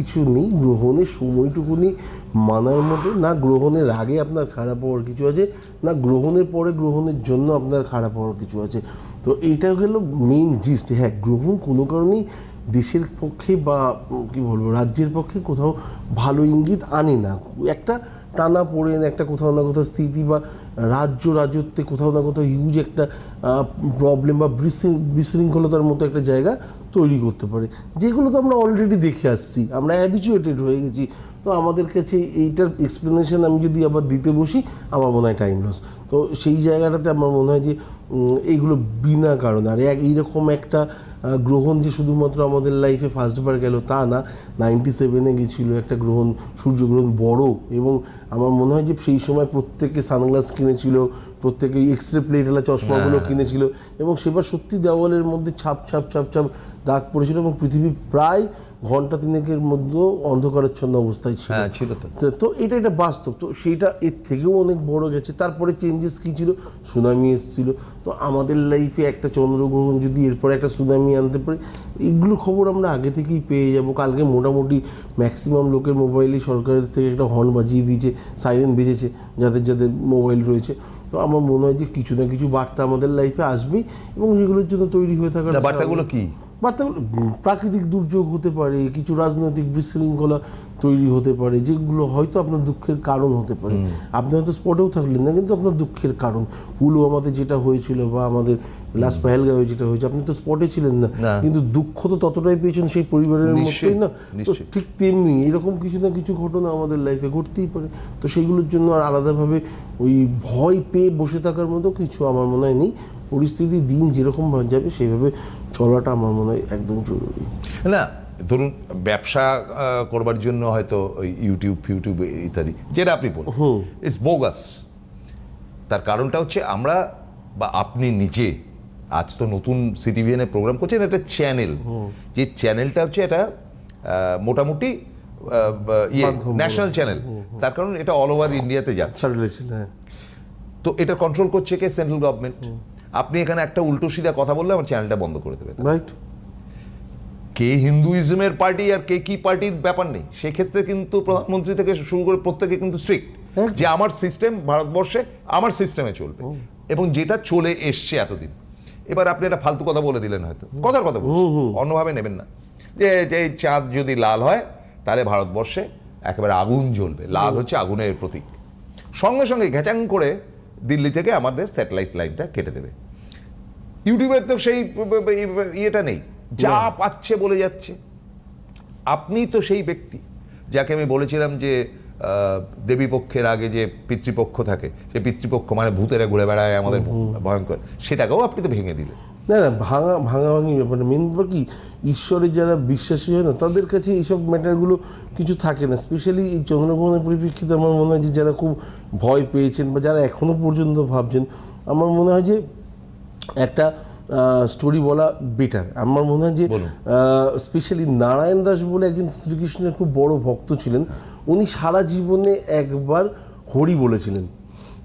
কিছু নেই, গ্রহণের সময়টুকুনি মানার মতো, না গ্রহণের আগে আপনার খারাপ হওয়ার কিছু আছে, না গ্রহণের পরে গ্রহণের জন্য আপনার খারাপ হওয়ার কিছু আছে। তো এটা হলো মেইন জিস্ট হ্যাঁ গ্রহণ কোনো কারণেই দেশের পক্ষে বা কি বলব, রাজ্যের পক্ষে কোথাও ভালো ইঙ্গিত আনে না। একটা টানা পড়ে একটা কোথাও না কোথাও স্থিতি বা রাজ্য রাজত্বে কোথাও না কোথাও হিউজ একটা প্রবলেম বা বিশৃ- বিশৃঙ্খলতার মতো একটা জায়গা তৈরি করতে পারে। যেগুলো তো আমরা অলরেডি দেখে আসছি। আমরা অ্যাবিচুয়েটেড হয়ে গেছি। তো আমাদের কাছে এইটার এক্সপ্লেনেশন আমি যদি আবার দিতে বসি আমার মনে হয় টাইম লস তো সেই জায়গাটাতে আমার মনে হয় যে এইগুলো বিনা কারণে। আর এক এইরকম একটা গ্রহণ যে শুধুমাত্র আমাদের লাইফে ফার্স্টবার গেল তা না নাইনটি সেভেনে গেছিল একটা গ্রহণ সূর্যগ্রহণ বড় এবং আমার মনে হয় যে সেই সময় প্রত্যেকে সানগ্লাস কিনেছিল প্রত্যেকে এক্স রে প্লেটওয়ালা চশমাগুলো কিনেছিল এবং সেবার সত্যি দেওয়ালের মধ্যে ছাপ ছাপ ছাপ ছাপ দাগ পড়েছিল এবং পৃথিবী প্রায় ঘণ্টা তিনেকের মধ্যেও অন্ধকারাচ্ছন্ন অবস্থায় ছিল। হ্যাঁ ছিল তো। এটা এটা বাস্তব। তো সেটা এর থেকেও অনেক বড় গেছে। তারপরে চেঞ্জেস কী ছিল? সুনামি এসেছিল। তো আমাদের লাইফে একটা চন্দ্রগ্রহণ যদি এরপরে একটা সুনামি আনতে পারে এগুলো খবর আমরা আগে থেকেই পেয়ে যাব। কালকে মোটামুটি ম্যাক্সিমাম লোকের মোবাইলে সরকারের থেকে একটা হর্ন বাজিয়ে দিয়েছে সাইরেন বেজেছে যাদের যাদের মোবাইল রয়েছে। তো আমার মনে হয় যে কিছু না কিছু বার্তা আমাদের লাইফে আসবেই এবং যেগুলোর জন্য তৈরি হয়ে থাকার বার্তাগুলো কি? উম, প্রাকৃতিক দুর্যোগ হতে পারে কিছু রাজনৈতিক বিশৃঙ্খলা তৈরি হতে পারে যেগুলো হয়তো আপনার দুঃখের কারণ হতে পারে। আপনি হয়তো স্পটেও থাকলেন না কিন্তু আপনার দুঃখের কারণ। পুলওয়ামাতে যেটা হয়েছিল বা আমাদের লাস্ট পেহেলগাঁওয়ে যেটা হয়েছে আপনি তো স্পটে ছিলেন না। না। কিন্তু দুঃখ তো ততটাই পেয়েছেন সেই পরিবারের মধ্যেই না। তো ঠিক তেমনি এরকম কিছু না কিছু ঘটনা আমাদের লাইফে ঘটতেই পারে। তো সেগুলোর জন্য আর আলাদাভাবে ওই ভয় পেয়ে বসে থাকার মতো কিছু আমার মনে হয় নেই। পরিস্থিতি দিন যেরকম যাবে সেইভাবে চলাটা আমার মনে হয় একদম জরুরি। না ধরুন ব্যবসা করবার জন্য হয়তো ওই ইউটিউব ফিউটিউব ইত্যাদি যেটা আপনি বলুন। ইটস বোগাস তার কারণটা হচ্ছে আমরা বা আপনি নিজে আজ তো নতুন সিটিভিএনে প্রোগ্রাম করছেন একটা চ্যানেল যে চ্যানেলটা হচ্ছে এটা মোটামুটি ইয়ে ন্যাশনাল চ্যানেল তার কারণ এটা অল ওভার ইন্ডিয়াতে যাচ্ছে। হ্যাঁ। তো এটা কন্ট্রোল করছে কে? সেন্ট্রাল গভর্নমেন্ট আপনি এখানে একটা উল্টো সিধা কথা বললে আমার চ্যানেলটা বন্ধ করে দেবে। রাইট কে হিন্দুইজমের পার্টি আর কে কি পার্টির ব্যাপার নেই? সেক্ষেত্রে কিন্তু প্রধানমন্ত্রী থেকে শুরু করে প্রত্যেকে কিন্তু স্ট্রিক্ট যে আমার সিস্টেম ভারতবর্ষে আমার সিস্টেমে চলবে। এবং যেটা চলে এসছে এতদিন। এবার আপনি একটা ফালতু কথা বলে দিলেন হয়তো। কথার কথা অন্যভাবে নেবেন না। যে যে এই চাঁদ যদি লাল হয় তাহলে ভারতবর্ষে একেবারে আগুন জ্বলবে। লাল হচ্ছে আগুনের প্রতীক। সঙ্গে সঙ্গে ঘেচাং করে দিল্লি থেকে আমাদের স্যাটেলাইট লাইনটা কেটে দেবে। ইউটিউবের তো সেই ইয়েটা নেই। যা পাচ্ছে বলে যাচ্ছে। আপনি তো সেই ব্যক্তি যাকে আমি বলেছিলাম যে আহ, দেবী পক্ষের আগে যে পিতৃপক্ষ থাকে সে পিতৃপক্ষ মানে ভূতেরা ঘুরে বেড়ায় আমাদের ভয়ঙ্কর সেটাকেও আপনি তো ভেঙে দিলেন। না না ভাঙা ভাঙাভাঙি ব্যাপার না। মেন ব্যাপার কি ঈশ্বরের যারা বিশ্বাসী হয় না তাদের কাছে এইসব ম্যাটারগুলো কিছু থাকে না। স্পেশালি এই চন্দ্রগ্রহণের পরিপ্রেক্ষিতে আমার মনে হয় যে যারা খুব ভয় পেয়েছেন বা যারা এখনও পর্যন্ত ভাবছেন আমার মনে হয় যে একটা স্টোরি বলা বেটার আমার মনে হয় যে স্পেশালি নারায়ণ দাস বলে একজন শ্রীকৃষ্ণের খুব বড় ভক্ত ছিলেন। উনি সারা জীবনে একবার হরি বলেছিলেন।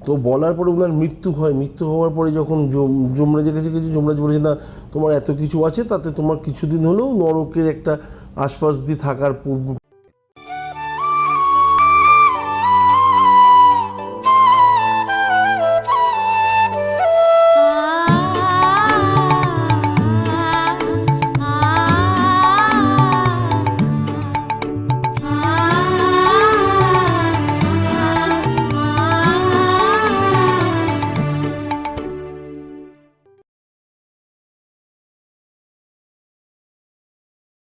তো বলার পরে ওনার মৃত্যু হয়। মৃত্যু হওয়ার পরে যখন যম- যমরাজের কাছে গেছে, যমরাজ বলেছে, না, তোমার এত কিছু আছে, তাতে তোমার কিছুদিন হলেও নরকের একটা আশপাশ দিয়ে থাকার পূর্ব-